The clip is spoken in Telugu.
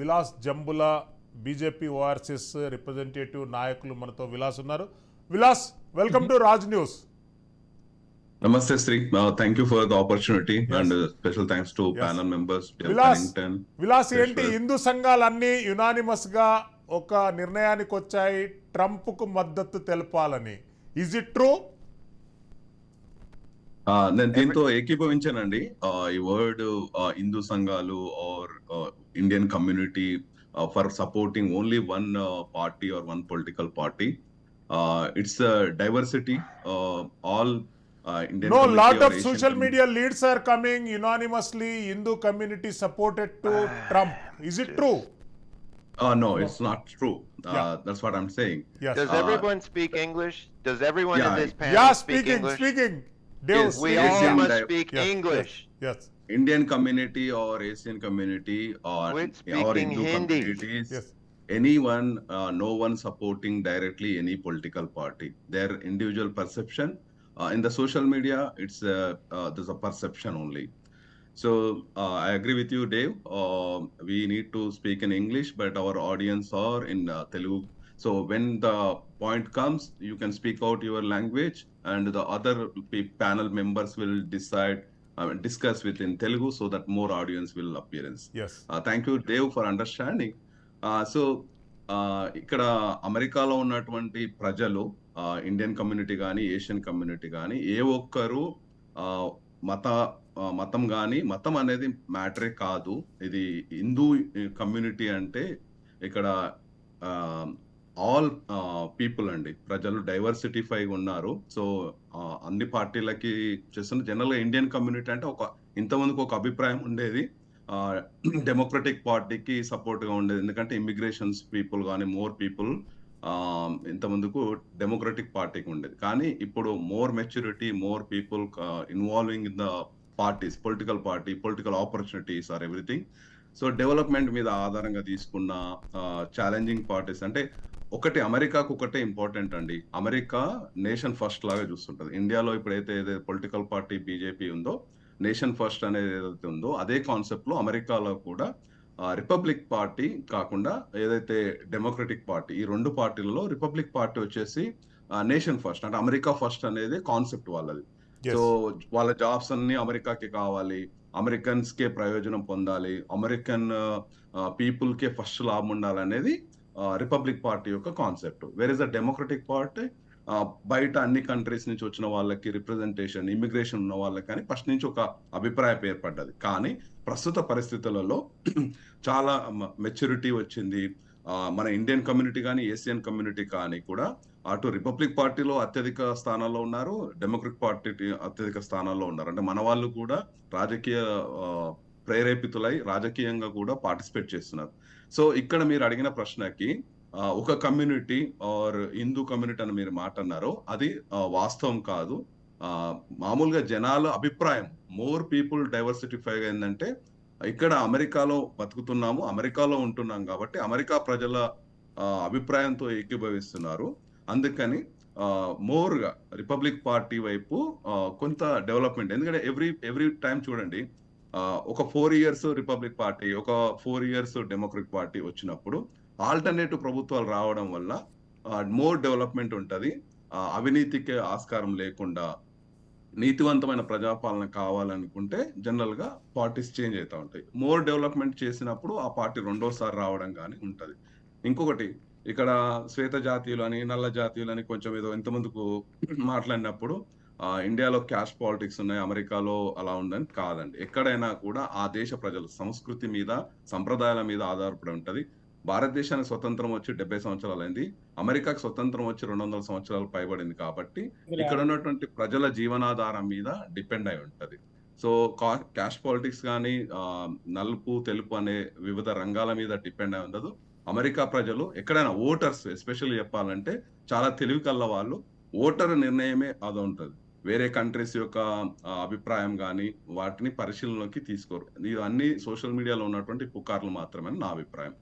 విలాస్ జంబుల బీజేపీ ఓఆర్సిస్ రిప్రజెంటేటివ్ నాయకులు మనతో విలాస్ ఉన్నారు. Vilas welcome to Raj news. thank you for the opportunity and uh, special thanks to panel members, Dale Vilas ఏంటి. హిందూ సంఘాలన్నీ యునానిమస్గా ఒక నిర్ణయానికి వచ్చాయి. ట్రంప్కు మద్దతు తెలపాలని. ఇజ్ ఇట్ ట్రూ నేను దీంతో ఏకీభవించానండి. ఈ వర్డ్ హిందూ సంఘాలు Indian community uh, for supporting only one uh, party or one political party. Uh, it's a diversity. Uh, all uh, Indian no lot of social media leads are coming unanimously. Hindu community supported to ah, Trump. Is it true? Uh, no, it's not true. Uh, yeah. That's what I'm saying. Yes. Does everyone speak English? Does everyone yeah, in this panel yeah, speaking, speak English? speaking. Yes, we all must speak yes, English. yes. yes. Indian community or Asian community or, Quit or Hindu Hindi. communities, yes anyone, uh, no one supporting directly any political party. Their individual perception. Uh, in the social media, it's uh, uh, there's a perception only. So uh, I agree with you, Dave. Uh, we need to speak in English, but our audience are in uh, Telugu. So when the point comes, you can speak out your language, and the other pe- panel members will decide, uh, discuss within Telugu, so that more audience will appearance. Yes Uh, thank you, Dave, for understanding. Uh, so uh, ఇక్కడ అమెరికాలో ఉన్నటువంటి ప్రజలు ఇండియన్ కమ్యూనిటీ కానీ ఏషియన్ కమ్యూనిటీ కానీ ఏ ఒక్కరు uh, మత uh, మతం కానీ మతం అనేది మ్యాటరే కాదు ఇది హిందూ కమ్యూనిటీ అంటే ఇక్కడ ఆల్ పీపుల్ అండి. ప్రజలు డైవర్సిటీఫై ఉన్నారు. సో అన్ని పార్టీలకి చేస్తున్న జనరల్గా ఇండియన్ కమ్యూనిటీ అంటే ఒక ఇంతమందికి ఒక అభిప్రాయం ఉండేది. డెమోక్రటిక్ పార్టీకి సపోర్ట్గా ఉండేది. ఎందుకంటే ఇమిగ్రేషన్స్ పీపుల్ కానీ మోర్ పీపుల్ ఇంతమందుకు డెమోక్రటిక్ పార్టీకి ఉండేది. కానీ ఇప్పుడు more maturity more people involving in the parties political party political opportunities are everything so development మీద ఆధారంగా తీసుకున్న ఛాలెంజింగ్ పార్టీస్ అంటే ఒకటి అమెరికాకు ఒకటే ఇంపార్టెంట్ అండి. అమెరికా నేషన్ ఫస్ట్ లాగా చూస్తుంటది. ఇండియాలో ఇప్పుడైతే ఏదైతే పొలిటికల్ పార్టీ బీజేపీ ఉందో నేషన్ ఫస్ట్ అనేది ఏదైతే ఉందో అదే కాన్సెప్ట్లో అమెరికాలో కూడా రిపబ్లిక్ పార్టీ కాకుండా ఏదైతే డెమోక్రటిక్ పార్టీ ఈ రెండు పార్టీలలో రిపబ్లిక్ పార్టీ వచ్చేసి నేషన్ ఫస్ట్ అంటే అమెరికా ఫస్ట్ అనేది కాన్సెప్ట్ వాళ్ళది. సో వాళ్ళ జాబ్స్ అన్ని అమెరికాకి కావాలి. అమెరికన్స్ కే ప్రయోజనం పొందాలి. అమెరికన్ పీపుల్ కే ఫస్ట్ లాభం ఉండాలనేది రిపబ్లిక్ పార్టీ యొక్క concept where is the democratic party బయట అన్ని కంట్రీస్ నుంచి వచ్చిన వాళ్ళకి రిప్రజెంటేషన్ ఇమిగ్రేషన్ ఉన్న వాళ్ళకి కానీ ఫస్ట్ నుంచి ఒక అభిప్రాయం ఏర్పడ్డది. కానీ ప్రస్తుత పరిస్థితులలో చాలా మెచ్యూరిటీ వచ్చింది. మన ఇండియన్ కమ్యూనిటీ కానీ ఏషియన్ కమ్యూనిటీ కానీ కూడా అటు రిపబ్లిక్ పార్టీలో అత్యధిక స్థానాల్లో ఉన్నారు. డెమోక్రటిక్ పార్టీ అత్యధిక స్థానాల్లో ఉన్నారు. అంటే మన వాళ్ళు కూడా రాజకీయ ప్రేరేపితులై రాజకీయంగా కూడా పార్టిసిపేట్ చేస్తున్నారు. సో ఇక్కడ మీరు అడిగిన ప్రశ్నకి ఒక కమ్యూనిటీ ఆర్ హిందూ కమ్యూనిటీ అని మీరు మాట అన్నారు అది వాస్తవం కాదు. మామూలుగా జనాల అభిప్రాయం మోర్ పీపుల్ డైవర్సిటీఫై ఏంటంటే ఇక్కడ అమెరికాలో బతుకుతున్నాము అమెరికాలో ఉంటున్నాం కాబట్టి అమెరికా ప్రజల అభిప్రాయంతో ఏకీభవిస్తున్నారు. అందుకని మోర్గా రిపబ్లిక్ పార్టీ వైపు కొంత డెవలప్మెంట్ ఎందుకంటే ఎవ్రీ ఎవ్రీ టైం చూడండి ఒక ఫోర్ ఇయర్స్ రిపబ్లిక్ పార్టీ ఒక ఫోర్ ఇయర్స్ డెమోక్రటిక్ పార్టీ వచ్చినప్పుడు ఆల్టర్నేటివ్ ప్రభుత్వాలు రావడం వల్ల మోర్ డెవలప్మెంట్ ఉంటుంది. అవినీతికి ఆస్కారం లేకుండా నీతివంతమైన ప్రజాపాలన కావాలనుకుంటే జనరల్గా పార్టీస్ చేంజ్ అవుతూ ఉంటాయి. మోర్ డెవలప్మెంట్ చేసినప్పుడు ఆ పార్టీ రెండోసారి రావడం కానీ ఉంటుంది. ఇంకొకటి ఇక్కడ శ్వేత జాతీయులు అని నల్ల జాతీయులు అని కొంచెం ఏదో ఇంతమందుకు మాట్లాడినప్పుడు ఇండియాలో క్యాష్ పాలిటిక్స్ ఉన్నాయి అమెరికాలో అలా ఉందని కాదండి. ఎక్కడైనా కూడా ఆ దేశ ప్రజల సంస్కృతి మీద సంప్రదాయాల మీద ఆధారపడి ఉంటది. భారతదేశానికి స్వతంత్రం వచ్చి డెబ్బై సంవత్సరాలు అయింది. అమెరికాకి స్వతంత్రం వచ్చి రెండు వందల సంవత్సరాలు పైబడింది కాబట్టి ఇక్కడ ఉన్నటువంటి ప్రజల జీవనాధారం మీద డిపెండ్ అయి ఉంటది. సో క్యాష్ పాలిటిక్స్ కానీ నలుపు తెలుపు అనే వివిధ రంగాల మీద డిపెండ్ అయి ఉండదు. అమెరికా ప్రజలు ఎక్కడైనా ఓటర్స్ ఎస్పెషల్లీ చెప్పాలంటే చాలా తెలివి కల్ల వాళ్ళు ఓటర్ నిర్ణయమే అది ఉంటది. వేరే కంట్రీస్ యొక్క అభిప్రాయం కానీ వాటిని పరిశీలనలోకి తీసుకోరు. ఇవన్నీ సోషల్ మీడియాలో ఉన్నటువంటి పుకార్లు మాత్రమే నా అభిప్రాయం.